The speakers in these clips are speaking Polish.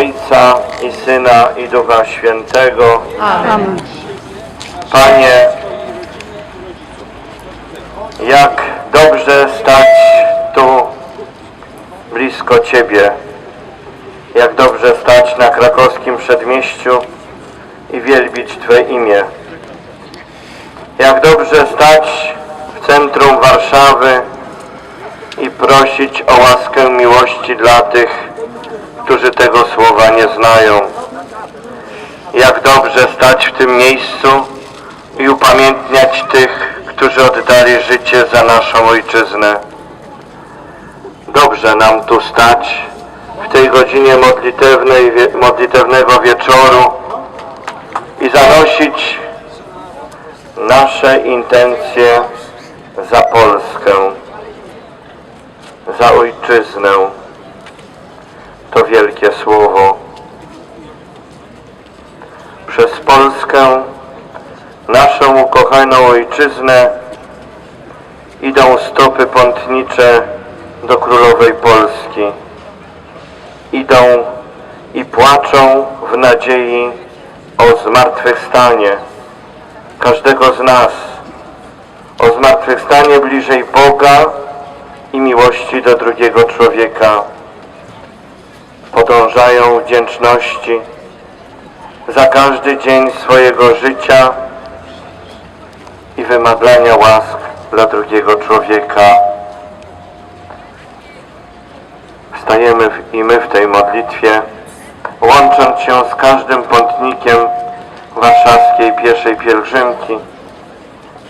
Ojca i Syna i Ducha Świętego. Amen. Panie, jak dobrze stać tu blisko Ciebie, jak dobrze stać na krakowskim przedmieściu i wielbić Twe imię. Jak dobrze stać w centrum Warszawy i prosić o łaskę miłości dla tych, znają. Jak dobrze stać w tym miejscu i upamiętniać tych, którzy oddali życie za naszą ojczyznę. Dobrze nam tu stać w tej godzinie modlitewnej, modlitewnego wieczoru i zanosić nasze intencje za Polskę, za ojczyznę. To wielkie słowo. Przez Polskę, naszą ukochaną ojczyznę, idą stopy pątnicze do królowej Polski. Idą i płaczą w nadziei o zmartwychwstanie każdego z nas, o zmartwychwstanie bliżej Boga i miłości do drugiego człowieka. Podążają wdzięczności za każdy dzień swojego życia i wymagania łask dla drugiego człowieka. Wstajemy w, i my w tej modlitwie, łącząc się z każdym pątnikiem warszawskiej pieszej pielgrzymki,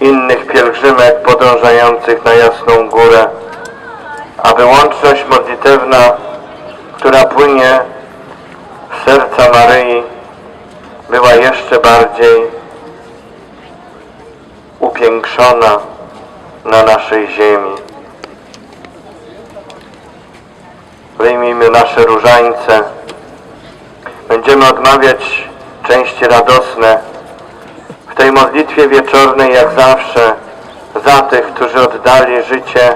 innych pielgrzymek podążających na Jasną Górę, aby łączność modlitewna, która płynie z serca Maryi, była jeszcze bardziej upiększona na naszej ziemi. Wyjmijmy nasze różańce. Będziemy odmawiać części radosne w tej modlitwie wieczornej, jak zawsze, za tych, którzy oddali życie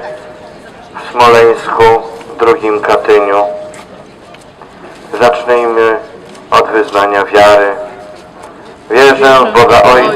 w Smoleńsku, w drugim Katyniu. Zacznijmy od wyznania wiary. Wierzę w Boga Ojca.